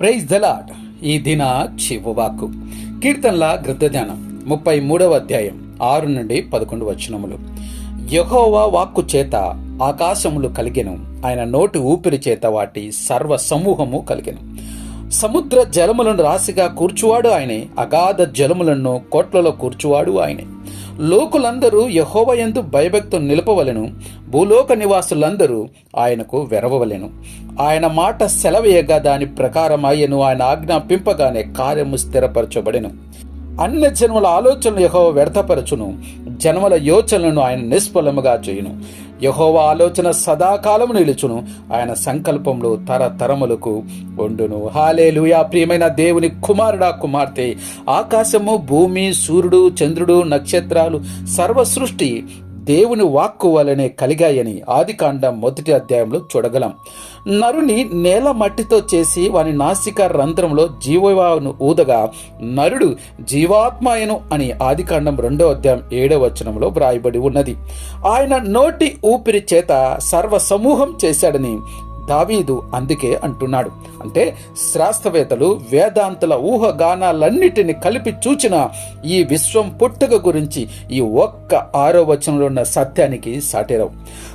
Praise the Lord ఈ దిన చివవాకు కీర్తనల గ్రంథధ్యానం ముప్పై మూడవ అధ్యాయం ఆరు నుండి పదకొండు వచనములు. యహోవా వాక్కు చేత ఆకాశములు కలిగెను. ఆయన నోటి ఊపిరి చేత వాటి సర్వ సమూహము కలిగెను. సముద్ర జలములను రాశిగా కూర్చువాడు ఆయనే. అగాధ జలములను కోట్లలో కూర్చువాడు ఆయనే. లోకులందరూ యహోవయందు భయభక్తం నిలపవలెను. భూలోక నివాసులందరూ ఆయనకు వెరవవలెను. ఆయన మాట సెలవేయగా దాని ప్రకారం అయ్యను ఆయన ఆజ్ఞాపింపగానే కార్యము స్థిరపరచబడెను. అన్ని జన్మల ఆలోచనలు యహోవ వ్యర్థపరచును. జన్మల యోచనలను ఆయన నిష్ఫలముగా చేయును. యహోవ ఆలోచన సదాకాలము నిలుచును. ఆయన సంకల్పంలో తరతరములకు ఉండును. హాలేలుయా ప్రియమైన దేవుని కుమారుడా కుమార్తె ఆకాశము భూమి సూర్యుడు చంద్రుడు నక్షత్రాలు సర్వ సృష్టి దేవుని వాక్కు వలనే కలిగాయని ఆదికాండం మొదటి అధ్యాయంలో చూడగలం. నరుని నేల మట్టితో చేసి వాని నాసిక రంధ్రంలో జీవవాను ఊదగా నరుడు జీవాత్మాయను అని ఆదికాండం రెండో అధ్యాయం ఏడవ వచనంలో వ్రాయబడి ఉన్నది. ఆయన నోటి ఊపిరి చేత సర్వ సమూహం చేశాడని దావీదు అందుకే అంటున్నాడు. అంటే శాస్త్రవేత్తలు వేదాంతుల ఊహగానాలన్నిటిని కలిపి చూచిన ఈ విశ్వం పుట్టుక గురించి ఈ ఒక్క ఆరో వచనంలో ఉన్న సత్యానికి సాటిరవు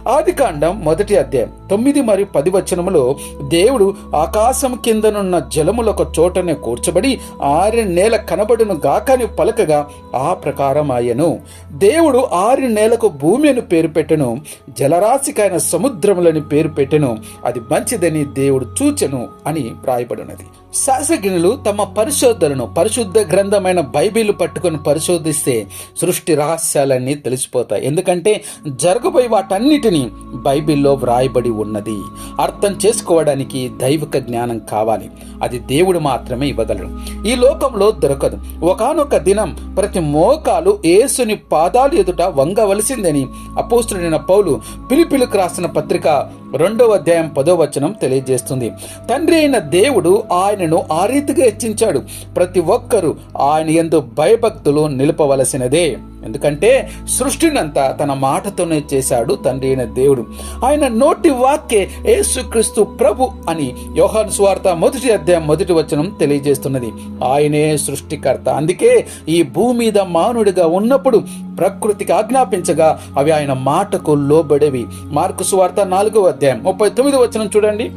ఆది కాండం మొదటి అధ్యాయం తొమ్మిది మరియు పది వచనములో దేవుడు ఆకాశం కిందనున్న జలములొక చోటనే కూర్చబడి ఆరి నేల కనబడును గాకని పలకగా ఆ ప్రకారం ఆయను దేవుడు ఆరి నేలకు భూమి అని పేరు పెట్టెను జలరాశికైన సముద్రములని పేరు పెట్టెను. అది మంచిదని దేవుడు చూచెను అని వ్రాయబడినది. శాస్త్రజ్ఞులు తమ పరిశోధనను పరిశుద్ధ గ్రంథమైన బైబిల్ పట్టుకొని పరిశోధిస్తే సృష్టి రహస్యాలన్నీ తెలిసిపోతాయి. ఎందుకంటే జరగబోయే వాటన్నిటినీ బైబిల్లో వ్రాయబడి ఉన్నది. అర్థం చేసుకోవడానికి దైవిక జ్ఞానం కావాలి. అది దేవుడు మాత్రమే ఇవ్వగలడు. ఈ లోకంలో దొరకదు. ఒకనొక దినం ప్రతి మోకాలు యేసుని పాదాలు ఎదుట వంగవలసిందని అపోస్తుడైన పౌలు పిలిపిలికి రాసిన పత్రిక రెండవ అధ్యాయం పదో వచనం తెలియజేస్తుంది. తండ్రి అయిన దేవుడు ఆయనను ఆ రీతిగా హెచ్చించాడు. ప్రతి ఒక్కరూ ఆయన ఎందు భయభక్తులు నిలపవలసినదే. ఎందుకంటే సృష్టినంతా తన మాటతోనే చేశాడు తండ్రి అయిన దేవుడు. ఆయన నోటి వాక్యే యేసుక్రీస్తు ప్రభు అని యోహాను స్వార్త మొదటి అధ్యాయం మొదటి వచనం తెలియజేస్తున్నది. ఆయనే సృష్టికర్త. అందుకే ఈ భూమి మీద మానవుడిగా ఉన్నప్పుడు ప్రకృతికి ఆజ్ఞాపించగా అవి ఆయన మాటకు లోబడేవి. మార్కు స్వార్త నాలుగవ అధ్యాయం ముప్పై తొమ్మిది వచనం చూడండి.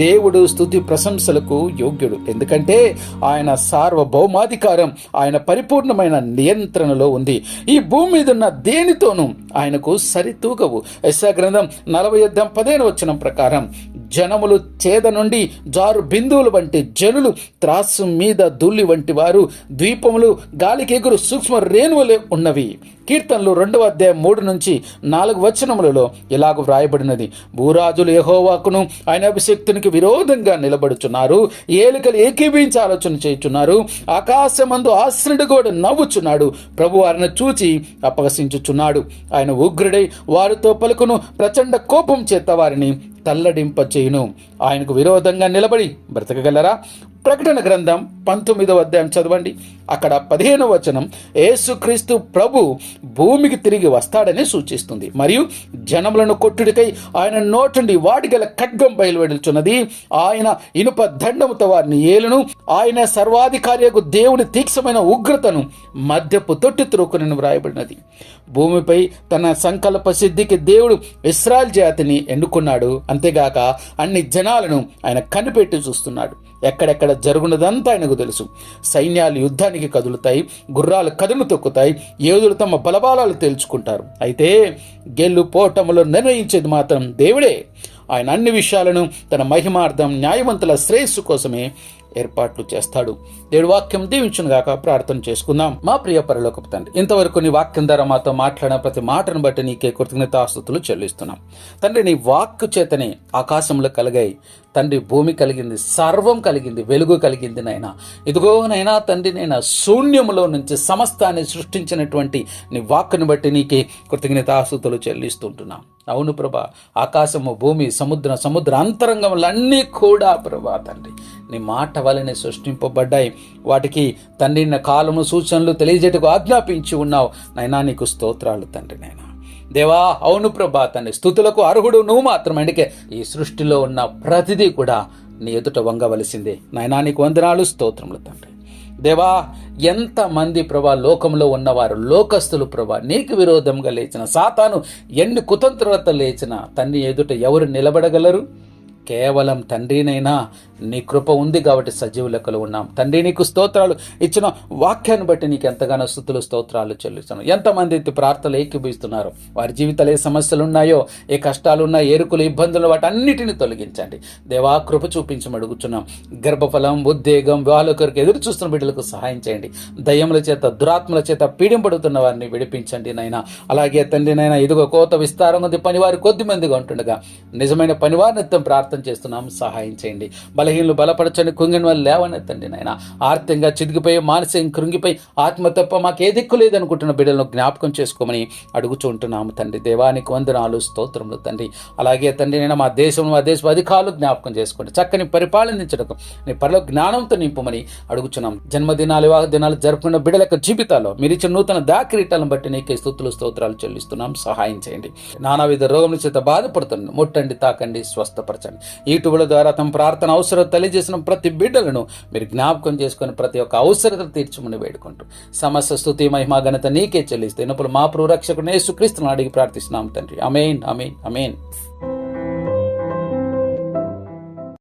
దేవుడు స్తుతి ప్రశంసలకు యోగ్యుడు. ఎందుకంటే ఆయన సార్వభౌమాధికారం ఆయన పరిపూర్ణమైన నియంత్రణలో ఉంది. ఈ భూమి మీద ఉన్న దేనితోనూ ఆయనకు సరితూగవు. యశా గ్రంథం నలభై యుద్ధం పదిహేను వచ్చిన ప్రకారం జనములు చేద నుండి జారు బిందువులు వంటి జనులు త్రాసు మీద దుల్లి వంటి వారు ద్వీపములు గాలికి ఎగురు సూక్ష్మ రేణువులే ఉన్నవి. కీర్తనలు రెండవ అధ్యాయం మూడు నుంచి నాలుగు వచనములలో ఇలాగ వ్రాయబడినది. భూరాజులు యహోవాకును ఆయన అభిషక్తునికి విరోధంగా నిలబడుచున్నారు. ఏలికలు ఏకీభించి ఆలోచన చేయుచున్నారు. ఆకాశమందు ఆశ్రుడు కూడా నవ్వుచున్నాడు. ప్రభు వారిని చూచి అపహసించుచున్నాడు. ఆయన ఉగ్రుడై వారితో పలుకును ప్రచండ కోపం చేత వారిని తల్లడింప చేయును ఆయనకు విరోధంగా నిలబడి బ్రతకగలరా? ప్రకటన గ్రంథం పంతొమ్మిదవ అధ్యాయం చదవండి. అక్కడ పదిహేను వచనం యేసుక్రీస్తు ప్రభు భూమికి తిరిగి వస్తాడని సూచిస్తుంది. మరియు జనములను కొట్టుడికై ఆయన నోటుండి వాటిగల ఖడ్గం బయలువెడుచున్నది. ఆయన ఇనుప దండముతో వారిని ఏలును. ఆయన సర్వాధికారియకు దేవుని తీక్షమైన ఉగ్రతను మద్యపు తొట్టి త్రోకునని వ్రాయబడినది. భూమిపై తన సంకల్ప సిద్ధికి దేవుడు ఇస్రాయల్ జాతిని ఎన్నుకున్నాడు. అంతేగాక అన్ని జనాలను ఆయన కనిపెట్టి చూస్తున్నాడు. ఎక్కడెక్కడ జరుగునదంతా ఆయనకు తెలుసు. సైన్యాలు యుద్ధానికి కదులుతాయి గుర్రాలు కదులు తొక్కుతాయి యోధులు తమ బలబాలాలు తేల్చుకుంటారు. అయితే గెల్లు పోటములు నిర్ణయించేది మాత్రం దేవుడే. ఆయన అన్ని విషయాలను తన మహిమార్థం న్యాయవంతుల శ్రేయస్సు కోసమే ఏర్పాట్లు చేస్తాడు. దేవుడు వాక్యం దీవించును గాక ప్రార్థన చేసుకుందాం. మా ప్రియ పరలోకపు తండ్రి ఇంతవరకు నీ వాక్యం ద్వారా మాతో మాట్లాడిన ప్రతి మాటను బట్టి నీకే కృతజ్ఞతాస్తుతులు చెల్లిస్తున్నాం. తండ్రి నీ వాక్కు చేతనే ఆకాశంలో కలిగాయి. తండ్రి భూమి కలిగింది సర్వం కలిగింది వెలుగు కలిగింది నైనా ఇదిగో నైనా తండ్రి నైనా శూన్యములో నుంచి సమస్తాన్ని సృష్టించినటువంటి నీ వాక్కును బట్టి నీకే కృతజ్ఞతాస్తుతులు చెల్లిస్తుంటున్నాం. అవును ప్రభా ఆకాశము భూమి సముద్ర సముద్ర అంతరంగములన్నీ కూడా ప్రభా తండ్రి నీ మాట వలనే సృష్టింపబడ్డాయి. వాటికి తండ్రి కాలము సూచనలు తెలియజేటకు ఆజ్ఞాపించి ఉన్నావు. నైనా నీకు స్తోత్రాలు తండ్రి నైనా దేవా అవును ప్రభా తండ్రి స్థుతులకు అర్హుడు నువ్వు మాత్రమే అందుకే ఈ సృష్టిలో ఉన్న ప్రతిదీ కూడా నీ ఎదుట వంగవలసిందే. నాయనా నీకు వందనాలు స్తోత్రములు తండ్రి. దేవా ఎంతమంది ప్రభా లోకంలో ఉన్నవారు లోకస్తులు ప్రభా నీకు విరోధంగా లేచిన సాతాను ఎన్ని కుతంత్రత లేచిన తన్ని ఎదుట ఎవరు నిలబడగలరు? కేవలం తండ్రినైనా నీ కృప ఉంది కాబట్టి సజీవ లెక్కలు ఉన్నాం. తండ్రి నీకు స్తోత్రాలు ఇచ్చిన వాక్యాన్ని బట్టి నీకు ఎంతగానో స్థుతులు స్తోత్రాలు చెల్లిస్తాను ఎంతమంది ప్రార్థనలు ఏకీభవిస్తున్నారు? వారి జీవితాలు ఏ సమస్యలు ఉన్నాయో ఏ కష్టాలు ఉన్నాయో ఏరుకులు ఇబ్బందులు వాటన్నిటిని తొలగించండి. దేవా కృప చూపించమని అడుగుతున్నాం గర్భఫలం ఉద్వేగం వివాహాల కొరకు ఎదురు చూస్తున్న బిడ్డలకు సహాయం చేయండి. దయ్యముల చేత దురాత్మల చేత పీడింపడుతున్న వారిని విడిపించండి నైనా అలాగే తండ్రినైనా ఇదిగో కోత విస్తారం ఉంది. పనివారు కొద్ది మందిగా ఉంటుండగా నిజమైన పనివారినిత్యం ప్రార్థన చేస్తున్నాం. సహాయం చేయండి. బలహీనలు బలపరచని కుంగిన వాళ్ళు లేవనెత్తండి నాయన. ఆర్థికంగా చిదిగిపోయి మానసికంగా కృంగిపోయి ఆత్మ తప్ప మాకు ఏ దిక్కు లేదనుకుంటున్న బిడ్డలను జ్ఞాపకం చేసుకోమని అడుగుచుంటున్నాము తండ్రి. దేవానికి వందనాలు స్తోత్రములు తండ్రి. అలాగే తండ్రి నేను మా దేశం మా దేశ అధికారులు జ్ఞాపకం చేసుకోండి. చక్కని పరిపాలనించడం నీ పరలో జ్ఞానంతో నింపమని అడుగుచున్నాం. జన్మదినాలు వివాహ దినాలు జరుపుకున్న బిడ్డల యొక్క జీవితాల్లో మీరు ఇచ్చిన నూతన దాకిరీటాలను బట్టి నీకే స్థుతులు స్తోత్రాలు చెల్లిస్తున్నాం. సహాయం చేయండి. నానావిధ రోగముల చేత బాధపడుతున్నాను ముట్టండి తాకండి స్వస్థపరచండి. యూట్యూబ్ల ద్వారా తమ ప్రార్థన అవసరం తెలియజేసిన ప్రతి బిడ్డలను మీరు జ్ఞాపకం చేసుకొని ప్రతి ఒక్క అవసరత తీర్చమని వేడుకుంటూ సమస్త స్థుతి మహిమా ఘనత నీకే చెల్లిస్తే నొప్పులు మా ప్రియరక్షకుడు యేసుక్రీస్తును అడిగి ప్రార్థిస్తున్నాం తండ్రి. అమేన్ అమేన్ అమేన్